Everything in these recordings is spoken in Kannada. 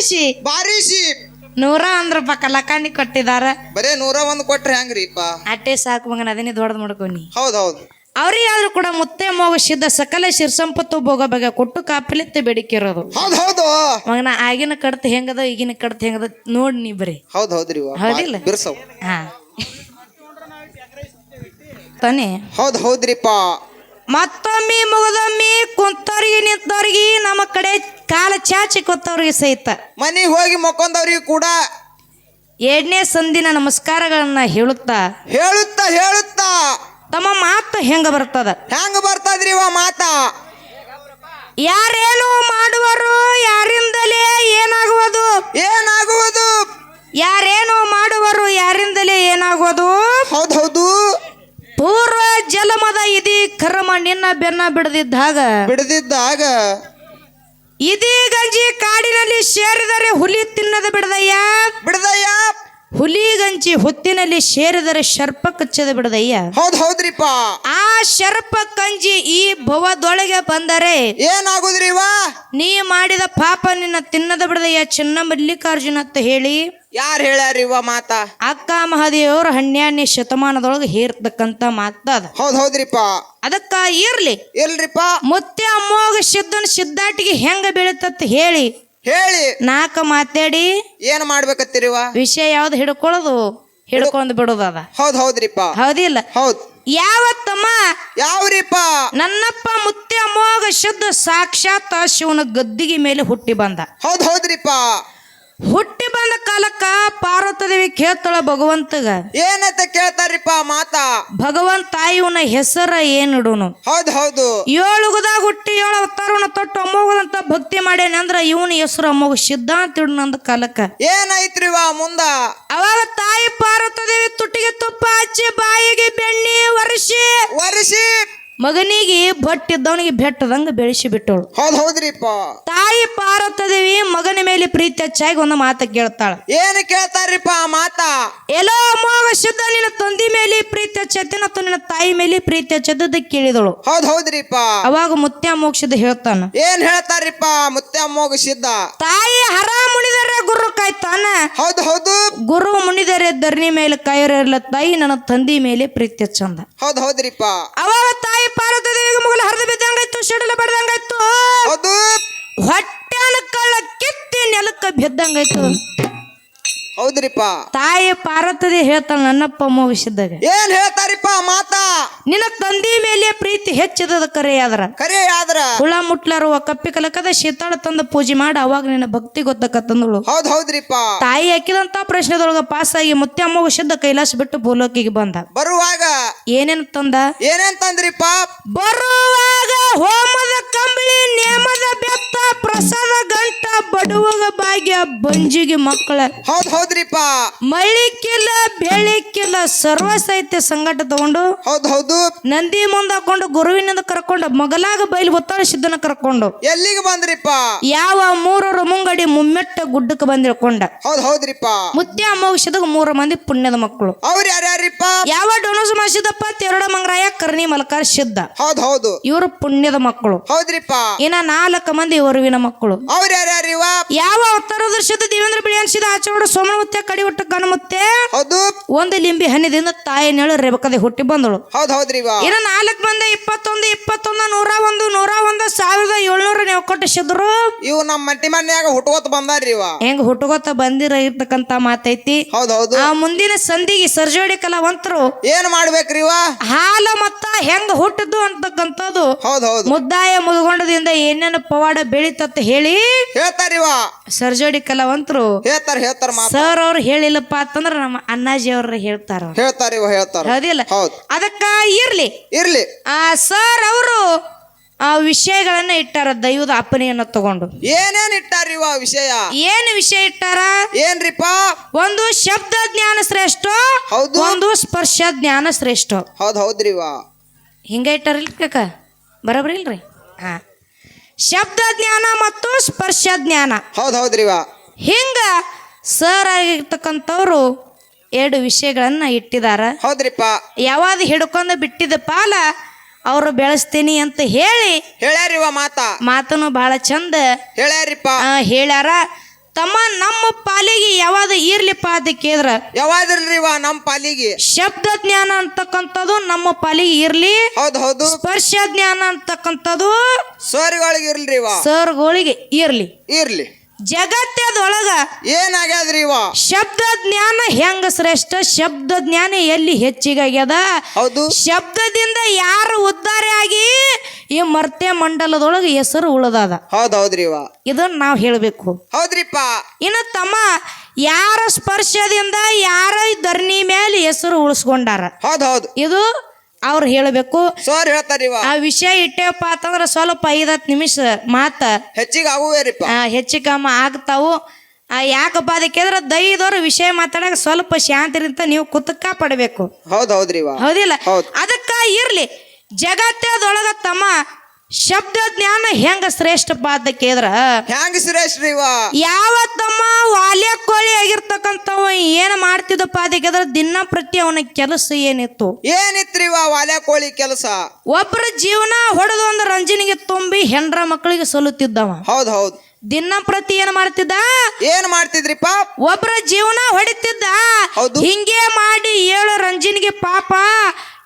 ಬಾರಿಸಿ ಬಾರಿಸಿ ನೂರ ಒಂದ್ ರೂಪಾಯಿ ಕಲಕಾಣಿ ಕೊಟ್ಟಿದಾರ. ಬರೇ ನೂರ ಒಂದ್ ಕೊಟ್ರೆ ಹೆಂಗ್ರಿಪ್ಪ? ಅಟ್ಟೆ ಸಾಕು ಮಗನ ಅದನ್ನೇ ದೊಡ್ಡದ್ ಮಾಡ್ಕೊನಿ. ಹೌದ್ ಹೌದು ಅವ್ರಿಗಾದ್ರೂ ಕೂಡ ಮುತ್ತೆ ಮೋಗ ಸಿದ್ಧ ಸಕಲ ಶಿರ್ಸಂಪತ್ತು ಭೋಗ ಬಗ್ಗೆ ಕೊಟ್ಟು ಕಾಪಿಲಿತ್ತೆ ಬೇಡಿಕಿರೋದು ಹೌದ್ ಹೌದು ಮಗನ ಆಗಿನ ಕಡತ ಹೆಂಗದ ಈಗಿನ ಕಡತ ಹೆಂಗದ ನೋಡ್ ನೀ ಬರೀ. ಹೌದ್ ಹೌದ್ರಿ ಹೌದಿಲ್ಲ? ಹಾ. ತಾನೇ ಹೌದ್ ಹೌದ್ರಿಪ್ಪ ಮತ್ತೊಮ್ಮೆ ಮುಗದೊಮ್ಮೆ ಕುಂತವ್ರಿಗೆ ನಿಂತವ್ರಿಗೆ ನಮ್ಮ ಕಡೆ ಕಾಲ ಚಾಚಿ ಕೂತವ್ರಿಗೆ ಸಹಿತ. ಮನೆಗೆ ಹೋಗಿ ಮಕ್ಕೊಂದವ್ರಿಗೆ ಕೂಡ ಎರಡನೇ ಸಂದಿನ ನಮಸ್ಕಾರಗಳನ್ನ ಹೇಳುತ್ತಾ? ಹೇಳುತ್ತಾ ಹೇಳುತ್ತಾ. ತಮ್ಮ ಮಾತು ಹೆಂಗ ಬರ್ತದ? ಹೆಂಗ ಬರ್ತದ್ರಿ ಇವ ಮಾತ? ಯಾರೇನು ಮಾಡುವರು ನಿನ್ನ ಬೆನ್ನ ಬಿಡದಿದ್ದಾಗ ಬಿಡದಿದ್ದಾಗ ಇದೀ ಗಂಜಿ ಕಾಡಿನಲ್ಲಿ ಸೇರಿದರೆ ಹುಲಿ ತಿನ್ನದ ಬಿಡದಯ್ಯ? ಬಿಡದಯ್ಯ. ಹುಲಿ ಗಂಜಿ ಹೊತ್ತಿನಲ್ಲಿ ಸೇರಿದರೆ ಶರ್ಪ ಕಚ್ಚದ ಬಿಡದಯ್ಯ? ಹೌದ್ ಹೌದ್ರಿಪ್ಪ. ಆ ಶರ್ಪ ಕಂಜಿ ಈ ಭವದೊಳಗೆ ಬಂದರೆ ಏನಾಗುದ್ರಿ ವಾ ನೀ ಮಾಡಿದ ಪಾಪ ನಿನ್ನ ತಿನ್ನದ ಬಿಡದಯ್ಯ? ಚಿನ್ನ ಮಲ್ಲಿಕಾರ್ಜುನ ಅಂತ ಹೇಳಿ ಯಾರ್ ಹೇಳ್ಯಾರಿ ಇವ ಮಾತ? ಅಕ್ಕ ಮಹಾದೇವರು ಹನ್ನೆರಡನೇ ಶತಮಾನದೊಳಗೆ ಹೇರ್ತಕ್ಕಂತ ಮಾತದ ಹೌದ್ ಹೌದ್ರಿಪ್ಪ. ಅದಕ್ಕ ಇರ್ಲಿ. ಇಲ್ರಿಪ್ಪ. ಮುತ್ತೆ ಅಮ್ಮೋಗ ಸಿದ್ಧನ್ ಸಿದ್ಧಾಟಿಗೆ ಹೆಂಗ ಬೀಳತತ್ ಹೇಳಿ. ಹೇಳಿ. ನಾಕ ಮಾತಾಡಿ. ಏನ್ ಮಾಡ್ಬೇಕತ್ತೀರಿವ? ವಿಷಯ ಯಾವ್ದು ಹಿಡ್ಕೊಳ್ಳೋದು? ಹಿಡ್ಕೊಂಡ್ ಬಿಡೋದದ ಹೌದ್ ಹೌದ್ರಿಪ್ಪ. ಹೌದಿಲ್ಲ. ಹೌದ್. ಯಾವತ್ತಮ್ಮ? ಯಾವ್ರಿಪ್ಪ? ನನ್ನಪ್ಪ ಮುತ್ತೆ ಅಮ್ಮೋಗ ಶುದ್ಧ ಸಾಕ್ಷಾತ್ ಶಿವನ ಗದ್ದಿಗೆ ಮೇಲೆ ಹುಟ್ಟಿ ಬಂದ. ಹೌದ್ ಹೌದ್ರಿಪ್ಪ. ಹುಟ್ಟಿ ಬಂದ ಕಾಲಕ್ಕ ಪಾರ್ವತದೇವಿ ಕೇಳ್ತಾಳ ಭಗವಂತಗ. ಏನಂತ ಕೇಳ್ತಾರಿಪ್ಪ ಮಾತ? ಭಗವಂತ ಇವನ ಹೆಸರ ಏನಿಡುನು? ಹೌದ್ ಹೌದು. ಏಳುಗದಾಗ ಹುಟ್ಟಿ ಏಳು ಅವತಾರವನ್ನ ತೊಟ್ಟು ಅಮ್ಮೋಗದಂತ ಭಕ್ತಿ ಮಾಡ್ಯಾನ ಅಂದ್ರ ಇವನ ಹೆಸರು ಅಮ್ಮೋಗ ಸಿದ್ಧಾಂತ ಇಡು ಅಂದ ಕಾಲಕ್ಕ ವಾ ಮುಂದ? ಅವಾಗ ತಾಯಿ ಪಾರ್ವತದೇವಿ ತುಟ್ಟಿಗೆ ತುಪ್ಪ ಹಚ್ಚಿ ಬಾಯಿಗೆ ಬೆಣ್ಣಿ ವರ್ಷಿ ವರ್ಷಿ ಮಗನಿಗೆ ಬಟ್ಟಿದ್ದವನಿಗೆ ಬೆಟ್ಟದಂಗ ಬೆಳೆಸಿ ಬಿಟ್ಟವಳು. ಹೌದ್ ಹೌದ್ರಿಪ್ಪ. ತಾಯಿ ಪಾರ್ವತದೇವಿ ಮಗನ ಮೇಲೆ ಪ್ರೀತಿ ಹೆಚ್ಚಾಗಿ ಒಂದು ಮಾತ ಕೇಳ್ತಾಳ. ಏನ್ ಕೇಳ್ತಾರಿಪ್ಪ ಆ ಮಾತ? ಎಲ್ಲೋ ಅಮ್ಮೋಗ ಶುದ್ಧ ನಿನ್ನ ತಂದಿ ಮೇಲೆ ಪ್ರೀತಿ ಹಚ್ಚತ್ತಿನ ಮತ್ತು ನಿನ್ನ ತಾಯಿ ಮೇಲೆ ಪ್ರೀತಿ ಹೆಚ್ಚದ ಕೇಳಿದಳು. ಹೌದ್ ಹೌದ್ರಿಪ್ಪ. ಅವಾಗ ಮುತ್ಯ ಮೋಕ್ಷದ ಹೇಳ್ತಾನ. ಏನ್ ಹೇಳ್ತಾರಿಪ್ಪ ಮುತ್ಯ ಅಮ್ಮೋಗ ಸಿದ್ಧ ತಾಯಿ ಹರ ಮುನಿದರೆ ಗುರು ಕಾಯ್ತಾನ. ಹೌದ್ ಹೌದು ಮುನಿದರೆ ಧರಣಿ ಮೇಲೆ ಕಾಯಿರಲ್ಲ ತಾಯಿ ನನ್ನ ತಂದಿ ಮೇಲೆ ಪ್ರೀತಿ ಚಂದ. ಹೌದ್ ಹೌದ್ರಿಪ್ಪ. ಅವಾಗ ತಾಯಿ ಪಾರ್ವತದೇವಿಗೆ ಮುಗಲ ಹರಿದು ಬಿದ್ದಂಗಾಯ್ತು ಶಡಲ ಬಡ್ದಂಗಾಯ್ತು. ಹೌದು. ಹೊಟ್ಟೆನ ಕಳ್ಳ ಕಿತ್ತಿ ನೆಲಕ್ಕ ಬಿದ್ದಂಗಾಯ್ತು. ಹೌದ್ರಿಪ್ಪ. ತಾಯಿ ಪಾರ್ವತದೇವಿ ಹೇಳ್ತಾಳ ನನ್ನಪ್ಪ ಮೋಗಿಸಿದ್ದಾಗ ಏನ್ ಹೇಳ್ತಾರಿಪ್ಪ ಮಾತಾ? ನಿನ್ನ ಪ್ರೀತಿ ಕರೆಯಾದ್ರ. ಕರೆಯಾದ್ರ. ಹುಳ ಮುಟ್ಲಾರುವ ಕಪ್ಪಿ ಕಲಕದ ಶೀತಾಳ ತಂದ ಪೂಜೆ ಮಾಡಿ ಅವಾಗ ನಿನ್ನ ಭಕ್ತಿ ಗೊತ್ತಕತ್ತಂದಳು. ಹೌದ್ ಹೌದ್ರಿಪ್ಪ. ತಾಯಿ ಹಾಕಿದಂತ ಪ್ರಶ್ನೆದೊಳಗ ಪಾಸ್ ಆಗಿ ಮುತ್ತೆ ಅಮ್ಮಗ ಶುದ್ಧ ಕೈಲಾಸ ಬಿಟ್ಟು ಭೂಲೋಕಿಗೆ ಬಂದ. ಬರುವಾಗ. ಏನೇನ್ ತಂದ? ಏನೇನ್ ತಂದ್ರಿಪ್ಪ? ಬರುವಾಗ ಹೋಮದ ಕಂಬಳಿ ನೇಮದ ಬೆತ್ತ ಪ್ರಸಾದ ಗಂಟ ಬಡುವಗ ಭಾಗ್ಯ ಬಂಜಿಗೆ ಮಕ್ಕಳ ಹೌದ್ ಹೌದ್ರಿಪ್ಪ. ಮಳಿಕ್ಕಿಲ್ಲ ಬೆಳಿಕ್ಕಿಲ್ಲ ಸರ್ವ ಸಾಹಿತ್ಯ ಸಂಘಟ ತಗೊಂಡು ಹೌದ್ ಹೌದು. ನಂದಿ ಮುಂದ ಹಾಕೊಂಡು ಗುರುವಿನಿಂದ ಕರ್ಕೊಂಡು ಮಗಲಾಗ ಬೈಲು ಒತ್ತಾಳ ಸಿದ್ಧನ ಕರ್ಕೊಂಡು ಎಲ್ಲಿಗೆ ಬಂದ್ರಿಪ್ಪ? ಯಾವ ಮೂರರ ಮುಂಗಡಿ ಮುಮ್ಮೆಟ್ಟ ಗುಡ್ಡಕ್ಕೆ ಬಂದಿಳ್ಕೊಂಡ. ಹೌದ್ ಹೌದ್ರಿಪ್ಪ. ಮುತ್ಯ ಅಮೋಗಿಸಿದಾಗ ಮೂರು ಮಂದಿ ಪುಣ್ಯದ ಮಕ್ಕಳು. ಅವ್ರ ಯಾರ್ಯಾರಿಪ್ಪ ಯಾವ ಡೊನೋಸ್ ಮಾಸಿದಪ್ಪ? ತೆರಡ ಮಂಗರಾಯ ಕರ್ಣಿ ಮಲಕಾರ ಸಿದ್ಧ. ಹೌದ್ ಹೌದು. ಇವರು ಪುಣ್ಯದ ಮಕ್ಕಳು. ಹೌದ್ರಿಪ್ಪ. ಇನ್ನ ನಾಲ್ಕು ಮಂದಿ ಇವರುವಿನ ಮಕ್ಕಳು. ಅವ್ರ ಯಾರ್ಯಾರಿವ ಯಾವ ಉತ್ತರ ದೃಶ್ಯದ ದೇವೇಂದ್ರ ಬಿಳಿ ಅನ್ಸಿದ ಆಚೋಡ ಕಡಿ ಹುಟ್ಟ ಗಣಮುತ್ತೆ ಹೌದು. ಒಂದು ಲಿಂಬಿ ಹಣ್ಣಿದಿಂದ ತಾಯಿ ನೇಳು ರೇಬಕದೆ ಹುಟ್ಟಿ ಬಂದಳು. ಹೌದ್ ಹೌದ್ರಿ ಇನ್ನು ನಾಲ್ಕು ಮಂದಿ ಇಪ್ಪತ್ತೊಂದು ಇಪ್ಪತ್ತೊಂದು ನೂರ ಒಂದು ನೂರ ಒಂದು ಸಾವಿರದ ಏಳ್ನೂರ ನೀವು ಕೊಟ್ಟು ಸಿದ್ರು ಇವು ನಮ್ಮ ಮಟ್ಟಿ ಮನ್ಯಾಗ ಹುಟ್ಕೋತ ಬಂದಾರ್ರಿ ಇವ. ಹೆಂಗ್ ಹುಟ್ಟುಗೊತ್ತ ಬಂದಿರ ಇರ್ತಕ್ಕಂತ ಮಾತೈತಿ? ಹೌದೌದು ಹೌದು. ಆ ಮುಂದಿನ ಸಂಧಿಗೆ ಸರ್ಜೋಡಿ ಕಲಾವಂತರು ಏನ್ ಮಾಡ್ಬೇಕ್ರಿ ಇವ? ಹಾಲ ಮತ್ತ ಹೆಂಗ್ ಹುಟ್ಟಿದ್ದು ಅಂತಕ್ಕಂಥದ್ದು ಹೌದ್ ಹೌದು. ಮುದ್ದಾಯ ಮುದ್ಗೊಂಡದಿಂದ ಏನೇನು ಪವಾಡ ಬೆಳಿತತ್ ಹೇಳಿ ಹೇಳ್ತಾರ ಇವ. ಸರ್ಜೋಡಿ ಕಲಾವಂತರು ಹೇಳ್ತಾರ ಹೇಳ್ತಾರ ಮಾತ. ಸರ್ ಅವ್ರು ಹೇಳಿಲ್ಲಪ್ಪ ಅಂತಂದ್ರ ನಮ್ಮ ಅಣ್ಣಾಜಿ ಅವ್ರ ಹೇಳ್ತಾರ. ಹೇಳ್ತಾರ ಇವ ಹೇಳ್ತಾರ. ಹೌದಿಲ್ಲ? ಹೌದ್. ಅದಕ್ಕ ಇರ್ಲಿ. ಇರ್ಲಿ. ಆ ಸರ್ ಅವರು ಆ ವಿಷಯಗಳನ್ನ ಇಟ್ಟಾರ ದೈವದ ಅಪ್ಪನೆಯನ್ನ ತಗೊಂಡು. ಏನೇನ್ ಇಟ್ಟಾರಿವ ವಿಷಯ? ಏನು ವಿಷಯ ಇಟ್ಟಾರ? ಏನ್ರಿಪ್ಪ? ಒಂದು ಶಬ್ದ ಜ್ಞಾನ ಶ್ರೇಷ್ಠ ಹೌದು. ಒಂದು ಸ್ಪರ್ಶ ಜ್ಞಾನ ಶ್ರೇಷ್ಠ. ಹೌದ್ ಹೌದ್ರಿವ ಹಿಂಗ ಇಟ್ಟಾರಿಲ್ ಕಕ್ಕ ಬರಬ್ರಿ ಇಲ್ರಿ? ಹಾ. ಶಬ್ದ ಜ್ಞಾನ ಮತ್ತು ಸ್ಪರ್ಶ ಜ್ಞಾನ. ಹೌದ್ ಹೌದ್ರಿವ ಹಿಂಗ ಸರ್ ಆಗಿರ್ತಕ್ಕಂಥವ್ರು ಎರಡು ವಿಷಯಗಳನ್ನ ಇಟ್ಟಿದಾರ. ಹೌದ್ರಿಪ್ಪ. ಯಾವಾಗ ಹಿಡ್ಕೊಂಡು ಬಿಟ್ಟಿದ ಪಾಲ ಅವರು ಬೆಳೆಸ್ತೀನಿ ಅಂತ ಹೇಳಿ ಹೇಳ್ಯಾರಿವ ಮಾತ? ಮಾತನು ಬಹಳ ಚಂದ. ಹೇಳ್ಯಾರಿಪ್ಪ? ಆ, ಹೇಳ್ಯಾರ ತಮ್ಮ ನಮ್ಮ ಪಾಲಿಗೆ ಯಾವಾಗ ಇರ್ಲಿಪ್ಪ ಅಂತ ಕೇಳಿದ್ರ? ಯಾವಾದ್ರಲ್ರಿವ ನಮ್ ಪಾಲಿಗೆ? ಶಬ್ದ ಜ್ಞಾನ ಅಂತಕ್ಕಂಥದ್ದು ನಮ್ಮ ಪಾಲಿಗೆ ಇರ್ಲಿ. ಹೌದ್ ಹೌದು. ಸ್ಪರ್ಶ ಜ್ಞಾನ ಅಂತಕ್ಕಂಥದ್ದು ಸೋರಿಗಳಿಗೆ ಇರ್ಲಿ ಸರ್ಗಳಿಗೆ ಇರ್ಲಿ. ಇರ್ಲಿ. ಜಗತ್ತದೊಳಗ ಇವ? ಶಬ್ದ ಜ್ಞಾನ ಹೆಂಗ ಶ್ರೇಷ್ಠ? ಶಬ್ದ ಜ್ಞಾನ ಎಲ್ಲಿ ಹೆಚ್ಚಿಗಾಗ್ಯದ? ಹೌದು. ಶಬ್ದದಿಂದ ಯಾರು ಉದ್ಧಾರ ಆಗಿ ಈ ಮರ್ತ್ಯ ಮಂಡಲದೊಳಗೆ ಹೆಸರು ಉಳದಾದ. ಹೌದ್ ಇವ. ಇದನ್ನ ನಾವು ಹೇಳಬೇಕು. ಹೌದ್ರಿಪ್ಪ. ಇನ್ನು ತಮ್ಮ ಯಾರ ಸ್ಪರ್ಶದಿಂದ ಯಾರ ಧರ್ಣಿ ಮೇಲೆ ಹೆಸರು ಉಳಿಸ್ಕೊಂಡಾರ? ಹೌದ್ ಹೌದು. ಇದು ಅವ್ರು ಹೇಳಬೇಕು ಸರ್ ಹೇಳ್ತಾರ ಆ ವಿಷಯ ಇಟ್ಟೇವಪ್ಪ ಅಂತಂದ್ರೆ ಸ್ವಲ್ಪ ಐದು ಹತ್ತು ನಿಮಿಷ ಮಾತ. ಹೆಚ್ಚಿಗೆ ಆಗುವೇರಿಪ್ಪ. ಆ, ಹೆಚ್ಚು ಕಮ್ಮ ಆಗ್ತಾವು. ಆ, ಯಾಕಪ್ಪ ಅದಕ್ಕೆಂದ್ರೆ ದೈದವ್ರ ವಿಷಯ ಮಾತಾಡಕ್ಕೆ ಸ್ವಲ್ಪ ಶಾಂತಿರಿಂದ ನೀವು ಕುತಕ ಪಡಬೇಕು. ಹೌದ್ ಹೌದ್ರಿವ ಹೌದಿಲ್ಲ? ಹೌದ್. ಅದಕ್ಕ ಇರ್ಲಿ. ಜಗತ್ತದೊಳಗ ತಮ್ಮ ಶಬ್ದ ಜ್ಞಾನ ಹೆಂಗ ಶ್ರೇಷ್ಠಪ್ಪ ಅಂತ ಕೇಳಿದ್ರ? ಹೆಂಗ ಶ್ರೇಷ್ಠ ಯಾವ ತಮ್ಮ ವಾಲ್ಯ ಕೋಳಿ ಆಗಿರ್ತಕ್ಕಂಥವ ಏನು ಮಾಡ್ತಿದ್ದಪ್ಪ ಕೇದ್ರ ದಿನ ಪ್ರತಿ ಅವನ ಕೆಲಸ ಏನಿತ್ತು? ಏನಿತ್ರಿವ ವಾಲ್ಯ ಕೋಳಿ ಕೆಲಸ? ಒಬ್ಬರ ಜೀವನ ಹೊಡೆದು ಒಂದು ರಂಜನಿಗೆ ತುಂಬಿ ಹೆಂಡ್ರ ಮಕ್ಕಳಿಗೆ ಸಲ್ಲುತ್ತಿದ್ದವ. ಹೌದ್ ಹೌದು. ದಿನ ಪ್ರತಿ ಏನ್ ಮಾಡ್ತಿದ್ದ? ಏನ್ ಮಾಡ್ತಿದ್ರಿಪ್ಪ ಒಬ್ಬರ ಜೀವನ ಹೊಡಿತಿದ್ದ? ಹೌದು. ಹಿಂಗೆ ಮಾಡಿ ಏಳು ರಂಜಿನಿಗೆ ಪಾಪ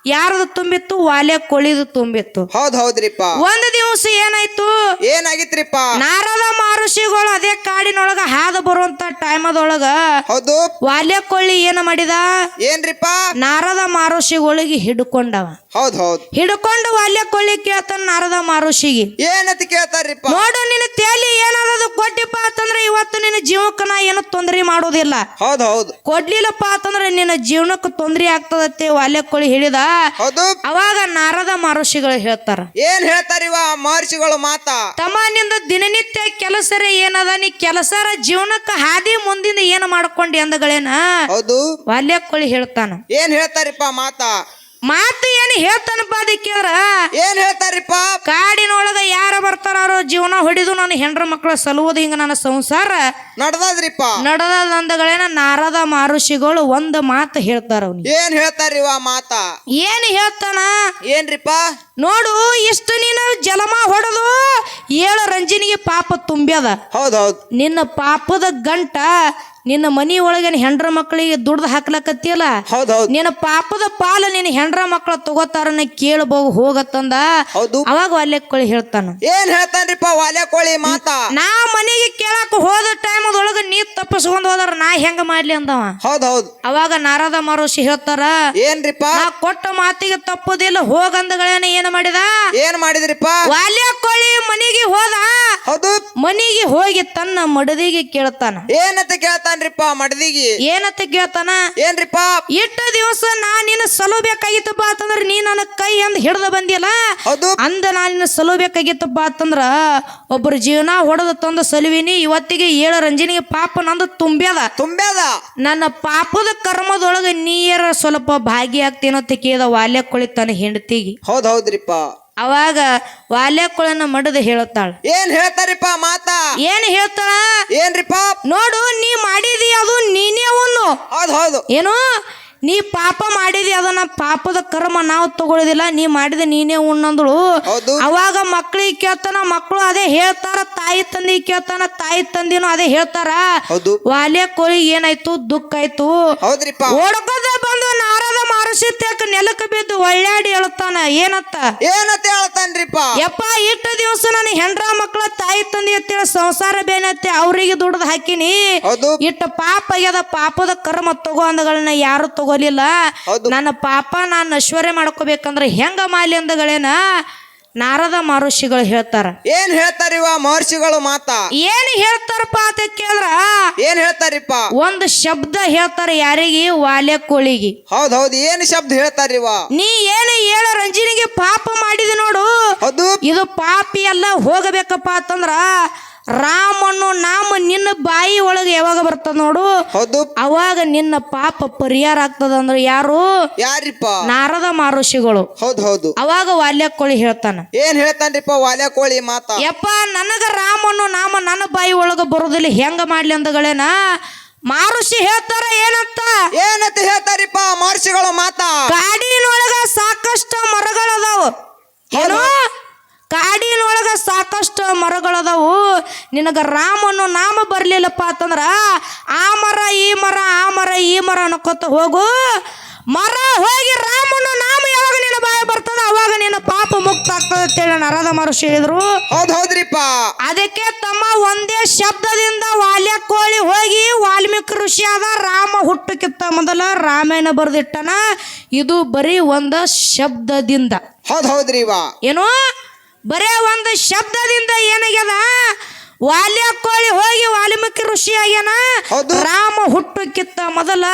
ಯಾರದು ತುಂಬಿತ್ತು? ವಾಲ್ಯ ಕೊಳಿದು ತುಂಬಿತ್ತು. ಹೌದ್ ಹೌದ್ರಿಪ್ಪ. ಒಂದು ದಿವಸ ಏನಾಯ್ತು? ಏನಾಗಿತ್ರಿಪ್ಪ? ನಾರದ ಮಾರುಷಿಗಳು ಅದೇ ಕಾಡಿನೊಳಗ ಹಾದು ಬರುವಂತ ಟೈಮದೊಳಗ ಹೌದು. ವಾಲ್ಯ ಕೊಳ್ಳಿ ಏನ ಮಾಡಿದ? ಏನ್ರಿಪ್ಪ? ನಾರದ ಮಾರುಷಿಗಳಿಗೆ ಹಿಡ್ಕೊಂಡವ. ಹೌದ್ ಹೌದ್. ಹಿಡ್ಕೊಂಡು ವಾಲ್ಯ ಕೊಳ್ಳಿ ಕೇಳ್ತಾನ ನಾರದ ಮಾರುಷಿಗೆ. ಏನಂತ ಕೇಳ್ತಾರ್ರಿಪ್ಪ? ನೋಡು ನಿನ್ನ ತೇಲಿ ಏನಾದದು ಕೊಟ್ಟಿಪ್ಪ ಅಂತಂದ್ರೆ ಇವತ್ತು ನಿನ್ನ ಜೀವಕ್ಕೆ ನಾ ಏನು ತೊಂದರೆ ಮಾಡೋದಿಲ್ಲ ಹೌದ್ ಹೌದ್. ಕೊಡ್ಲಿಲ್ಲಪ್ಪ ಅಂತಂದ್ರೆ ನಿನ್ನ ಜೀವನಕ್ಕೆ ತೊಂದರೆ ಆಗ್ತದತ್ತೆ ವಾಲ್ಯ ಕೊಳ್ಳಿ ಹೇಳಿದ ಹೌದು. ಅವಾಗ ನಾರದ ಮಾರುಷಿಗಳು ಹೇಳ್ತಾರ. ಏನ್ ಹೇಳ್ತಾರಿವ ಮಹರ್ಷಿಗಳು ಮಾತಾ? ತಮ್ಮ ನಿಂದ ದಿನನಿತ್ಯ ಕೆಲಸರೇ ಏನದ? ನೀ ಕೆಲಸರ ಜೀವನಕ್ಕೆ ಹಾದಿ ಮುಂದಿಂದ ಏನು ಮಾಡ್ಕೊಂಡಿ ಅಂದಗಳೇನ? ಹೌದು. ವಾಲ್ಯ ಕೊಳ್ಳಿ ಹೇಳ್ತಾನ. ಏನ್ ಹೇಳ್ತಾರಿಪ್ಪ ಮಾತಾ? ಮಾತು ಏನು ಹೇಳ್ತಾನಪ್ಪ ಅದಕ್ಕೆ ಅಂದ್ರ ಏನ್ ಹೇಳ್ತಾರಿಪ್ಪ? ಕಾಡಿನೊಳಗ ಯಾರ ಬರ್ತಾರ ಅವ್ರ? ಜೀವನ ಹೊಡಿದು ನನ್ನ ಹೆಂಡ್ರ ಮಕ್ಕಳ ಸಲುವುದು ಹಿಂಗ ನನ್ನ ಸಂಸಾರ. ನಡ್ದದ್ರಿಪ್ಪ. ನಡೆದ ನಂದಗಳೇನ ನಾರದ ಮಾರುಷಿಗಳು ಒಂದು ಮಾತು ಹೇಳ್ತಾರ ಅವ್ನಿಗೆ. ಏನ್ ಹೇಳ್ತಾರಿ ಮಾತ? ಏನು ಹೇಳ್ತಾನ? ಏನ್ರಿಪ್ಪ? ನೋಡು ಇಷ್ಟು ನೀನು ಜಲಮ ಹೊಡೆದು ಏಳು ರಂಜಿನಿಗೆ ಪಾಪ ತುಂಬ್ಯದ. ಹೌದೌದು ಹೌದ್. ನಿನ್ನ ಪಾಪದ ಗಂಟ ನಿನ್ನ ಮನಿ ಒಳಗಿನ ಹೆಂಡ್ರ ಮಕ್ಕಳಿಗೆ ದುಡ್ದು ಹಾಕ್ಲಕತ್ತಿಯಲ್ಲ? ನಿನ್ನ ಪಾಪದ ಪಾಲ ನಿನ್ನ ಹೆಂಡ್ರ ಮಕ್ಕಳ ತಗೋತಾರನ್ನ ಕೇಳಬಹುದು ಹೋಗತ್ತಂದ? ಹೌದು. ಅವಾಗ ಕೋಳಿ ಹೇಳ್ತಾನ. ಏನ್ ಹೇಳ್ತಾನ್ರಿಪ್ಪ ವಾಲ್ಯ ಕೋಳಿ ಮಾತಾ? ನಾ ಮನೆಗೆ ಕೇಳಾಕ ಹೋದ ಟೈಮದೊಳಗ ನೀ ತಪ್ಪಿಸ್ಕೊಂಡ್ ಹೋದ್ರ ನಾ ಹೆಂಗ ಮಾಡ್ಲಿ ಅಂದವ? ಹೌದೌದು ಹೌದ್. ಅವಾಗ ನಾರದ ಮರುಷಿ ಹೇಳ್ತಾರ ಏನ್ರಿಪ್ಪ? ಕೊಟ್ಟ ಮಾತಿಗೆ ತಪ್ಪುದಿಲ್ಲ ಹೋಗಂದಗಳೇನ ಏನ್ ಮಾಡಿದ? ಏನ್ ಮಾಡಿದ್ರಿಪ್ಪ? ವಾಲ್ಯ ಕೋಳಿ ಮನೆಗೆ ಹೋದ ಹೌದು. ಮನೆಗೆ ಹೋಗಿ ತನ್ನ ಮಡದಿಗೆ ಕೇಳ್ತಾನ. ಏನಂತ ಕೇಳ್ತಾನ್ರಿಪ್ಪ ಮಡದಿಗಿ? ಏನಂತ ಕೇಳ್ತಾನ? ಏನ್ರಿಪ್ಪ? ಇಟ್ಟ ದಿವಸ ನಾ ನಿನ್ನ ಸಲುಬೇಕಾಗಿತ್ತಪ್ಪ ಅಂತಂದ್ರ ನೀ ನನ್ನ ಕೈ ಅಂದ್ ಹಿಡ್ದ ಬಂದಿಲ್ಲ ಹೌದು. ಅಂದ ನಾ ನಿನ್ನ ಸಲುಬೇಕಾಗಿತ್ತಪ್ಪ ಅಂತಂದ್ರ ಒಬ್ಬರ ಜೀವನ ಹೊಡೆದು ತಂದು ಸಲುವಿನಿ ಇವತ್ತಿಗೆ ಏಳು ರಂಜನಿಗೆ ಪಾಪ ನಂದು ತುಂಬ್ಯದ. ತುಂಬ್ಯಾದ? ನನ್ನ ಪಾಪದ ಕರ್ಮದೊಳಗೆ ನೀರ ಸ್ವಲ್ಪ ಭಾಗಿಯಾಗ್ತೇನೋ ಕೇಳಿದ ವಾಲ್ಯ ಕೊಳಿತಾನ ಹೆಂಡತಿಗೆ. ಹೌದ್ ಹೌದ್ರಿಪ್ಪ. ಅವಾಗ ವಾಲ್ಯ ಕೊಳನ ಮಡದ ಹೇಳುತ್ತಾಳ. ಏನ್ ಹೇಳ್ತಾರಿಪ್ಪ ಮಾತಾ? ಏನ್ ಹೇಳ್ತಾಳ? ಏನ್ರಿಪ್ಪ ನೋಡು ನೀ ಮಾಡಿದಿ ಅದು ನೀನೇ ಅವನು. ಹೌದು ಹೌದು. ಏನು? ನೀ ಪಾಪ ಮಾಡಿದಿ ಅದನ್ನ ಪಾಪದ ಕರ್ಮ ನಾವು ತಗೊಳ್ಳೋದಿಲ್ಲ ನೀ ಮಾಡಿದ ನೀನೇ ಉಣ್ಣಂದಳು ಅವಾಗ ಮಕ್ಳಿಗೆ ಕೇಳ್ತಾನ ಮಕ್ಕಳು ಅದೇ ಹೇಳ್ತಾರ ತಾಯಿ ತಂದಿ ಕೇಳ್ತಾನ ತಾಯಿ ತಂದಿನೂ ಅದೇ ಹೇಳ್ತಾರ. ವಾಲ್ಯ ಕೋಳಿ ಏನಾಯ್ತು? ದುಃಖ ಆಯ್ತು. ಓಡ್ಕೋದ ಮಾರುಸಿತ್ಯಕ ನೆಲಕ್ಕೆ ಬಿದ್ದು ಒಳ್ಳಾಡಿ ಹೇಳ್ತಾನ ಏನತ್ತ? ಏನತ್ತ ಹೇಳ್ತಾನ್ರಿಪ್ಪ ಯಪ್ಪ ಇಟ್ಟ ದಿವಸ ನನ್ನ ಹೆಂಡ್ರ ಮಕ್ಕಳ ತಾಯಿ ತಂದೆ ಅಂತೇಳಿ ಸಂಸಾರ ಬೇನತ್ತೆ ಅವ್ರಿಗೆ ದುಡ್ದು ಹಾಕಿನಿ. ಇಟ್ಟ ಪಾಪ ಆಗ್ಯದ ಪಾಪದ ಕರ್ಮ ತಗೋ ಅಂದಗಳನ್ನ ಯಾರು ತಗೋಲಿಲ್ಲ. ನನ್ನ ಪಾಪ ನಾನು ಐಶ್ವರ್ಯ ಮಾಡ್ಕೋಬೇಕಂದ್ರೆ ಹೆಂಗ ಮಾಲಿ ಅಂದಗಳೇನ? ನಾರದ ಮಹರ್ಷಿಗಳು ಹೇಳ್ತಾರ. ಏನ್ ಹೇಳ್ತಾರಿವ ಮಹರ್ಷಿಗಳು ಮಾತಾ? ಏನ್ ಹೇಳ್ತಾರಪ್ಪ ಅಂತ ಕೇಳ್ರ ಏನ್ ಹೇಳ್ತಾರಿಪ್ಪ? ಒಂದು ಶಬ್ದ ಹೇಳ್ತಾರ ಯಾರಿಗೆ? ವಾಲೆ ಕೋಳಿಗೆ. ಹೌದ್ ಹೌದ್ ಏನ್ ಶಬ್ದ ಹೇಳ್ತಾರಿವ? ನೀ ಏನು ಹೇಳ ರಂಜಿನಿಗೆ ಪಾಪ ಮಾಡಿದ ನೋಡು. ಇದು ಪಾಪಿ ಎಲ್ಲ ಹೋಗಬೇಕಪ್ಪ ಅಂತಂದ್ರ ರಾಮನ್ನು ನಾಮ ನಿನ್ನ ಬಾಯಿ ಒಳಗೆ ಯಾವಾಗ ಬರ್ತದ ನೋಡು? ಹೌದು. ಅವಾಗ ನಿನ್ನ ಪಾಪ ಪರಿಹಾರ ಆಗ್ತದ ಅಂದ್ರೆ ಯಾರು? ಯಾರಿಪ್ಪ? ನಾರದ ಮಾರುಷಿಗಳು ಹೌದು ಹೌದು. ಅವಾಗ ವಾಲ್ಯಕೋಳಿ ಹೇಳ್ತಾನ. ಏನ್ ಹೇಳ್ತಾನ್ರಿಪ್ಪ ವಾಲ್ಯ ಕೋಳಿ ಮಾತಾ? ಯಪ್ಪ ನನಗ ರಾಮನು ನಾಮ ನನ್ನ ಬಾಯಿ ಒಳಗ ಬರೋದಿಲ್ಲ ಹೆಂಗ ಮಾಡ್ಲಿ ಅಂದಗಳೇನ? ಮಾರುಷಿ ಹೇಳ್ತಾರ ಏನಂತ? ಏನಂತ ಹೇಳ್ತಾರಿಪ್ಪ ಮಹರ್ಷಿಗಳು ಮಾತಾ? ಗಾಡಿನೊಳಗ ಸಾಕಷ್ಟು ಮರಗಳದಾವ. ಏನು? ಕಾಡಿನೊಳಗ ಸಾಕಷ್ಟು ಮರಗಳದವು ನಿನಗೆ ರಾಮನು ನಾಮ ಬರಲಿಲ್ಲಪ್ಪ ಅಂತಂದ್ರೆ ಆ ಮರ ಈ ಮರ ಆ ಮರ ಈ ಮರ ಅನ್ಕೋತ ಹೋಗು. ಮರ ಹೋಗಿ ರಾಮನ ನಾಮ ಯಾವಾಗ ನಿನ್ನ ಬಾಯ ಬರ್ತದ ಅವಾಗ ನಿನ್ನ ಪಾಪ ಮುಕ್ತ ಆಗ್ತದೆ ಅಂತೇಳಿ ನರದ ಮಹರ್ಷಿ ಹೇಳಿದ್ರು. ಹೌದ್ ಹೌದ್ರಿಪ್ಪ. ಅದಕ್ಕೆ ತಮ್ಮ ಒಂದೇ ಶಬ್ದದಿಂದ ವಾಲ್ಯ ಕೋಳಿ ಹೋಗಿ ವಾಲ್ಮೀಕಿ ಋಷಿ ಆದ ರಾಮ ಹುಟ್ಟಕ್ಕಿತ್ತ ಮೊದಲ ರಾಮಾಯಣ ಬರೆದಿಟ್ಟನ. ಇದು ಬರೀ ಒಂದ ಶಬ್ದದಿಂದ. ಹೌದ್ ಹೌದ್ರಿ ವಾ ಏನು? ಬರೇ ಒಂದು ಶಬ್ದದಿಂದ ಏನಾಗ್ಯದ? ವಾಲ್ಯ ಕೋಳಿ ಹೋಗಿ ವಾಲ್ಮೀಕಿ ಋಷಿ ಆಗ್ಯಾನ ಹೌದು. ರಾಮ ಹುಟ್ಟಕ್ಕಿಂತ ಮೊದಲ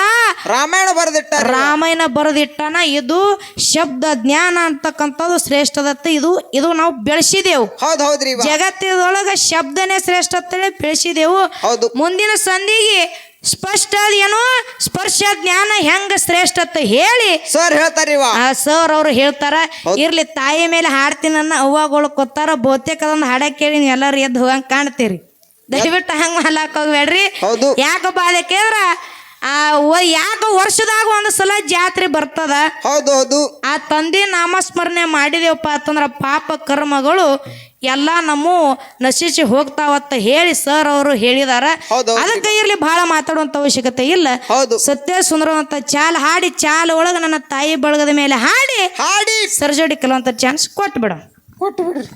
ರಾಮಾಯಣ ಬರೆದಿಟ್ಟ ರಾಮಾಯಣ ಬರೆದಿಟ್ಟನ? ಇದು ಶಬ್ದ ಜ್ಞಾನ ಅಂತಕ್ಕಂಥದ್ದು ಶ್ರೇಷ್ಠದತ್ತ. ಇದು ಇದು ನಾವು ಬೆಳೆಸಿದೆವು. ಹೌದು ಹೌದ್ರಿ ಇವ ಜಗತ್ತಿನೊಳಗ ಶಬ್ದನೇ ಶ್ರೇಷ್ಠ ಅಂತೇಳಿ ಬೆಳೆಸಿದೆವು. ಹೌದು. ಮುಂದಿನ ಸಂಧಿಗೆ ಸ್ಪಷ್ಟ ಏನೋ ಸ್ಪರ್ಶ ಜ್ಞಾನ ಹೆಂಗ ಶ್ರೇಷ್ಠ ಅಂತ ಹೇಳಿ ಸರ್ ಹೇಳ್ತಾರೆ ಆ ಸರ್ ಅವ್ರು ಹೇಳ್ತಾರ ಇರ್ಲಿ ತಾಯಿ ಮೇಲೆ ಹಾಡ್ತೀನಿ ಅವ್ವಾಗಳು ಕೊತ್ತಾರ ಬಹುತೇಕ ಅದೊಂದು ಹಾಡ ಕೇಳಿ ಎಲ್ಲರೂ ಎದ್ದು ಹೋಗಂಗ್ ಕಾಣ್ತೀರಿ. ದಯವಿಟ್ಟು ಹಂಗ ಹೋಗ್ಬೇಡ್ರಿ ಯಾಕಪ್ಪ ಅದಕ್ಕೆ ಆ ವ- ಯಾಕ ವರ್ಷದಾಗ ಒಂದು ಸಲ ಜಾತ್ರೆ ಬರ್ತದ? ಹೌದು ಹೌದು. ಆ ತಂದೆ ನಾಮಸ್ಮರಣೆ ಮಾಡಿದೇವಪ್ಪ ಅಂತಂದ್ರ ಪಾಪ ಕರ್ಮಗಳು ಎಲ್ಲ ನಮ್ಮ ನಶಿಸಿ ಹೋಗ್ತಾವತ್ತ ಹೇಳಿ ಸರ್ ಅವರು ಹೇಳಿದಾರ. ಅದಕ್ಕೆ ಇರ್ಲಿ ಬಹಳ ಮಾತಾಡುವಂತ ಅವಶ್ಯಕತೆ ಇಲ್ಲ. ಹೌದು. ಸತ್ಯ ಸುಂದರವಂತ ಚಾಲ್ ಹಾಡಿ ಚಾಲ್ ಒಳಗ ನನ್ನ ತಾಯಿ ಬಳಗದ ಮೇಲೆ ಹಾಡಿ. ಹಾಡಿ. ಸರ್ಜೋಡಿ ಕೆಲವಂತ ಚಾನ್ಸ್ ಕೊಟ್ಟು ಬಿಡ ಕೊಟ್ಟು ಬಿಡ್ರಿ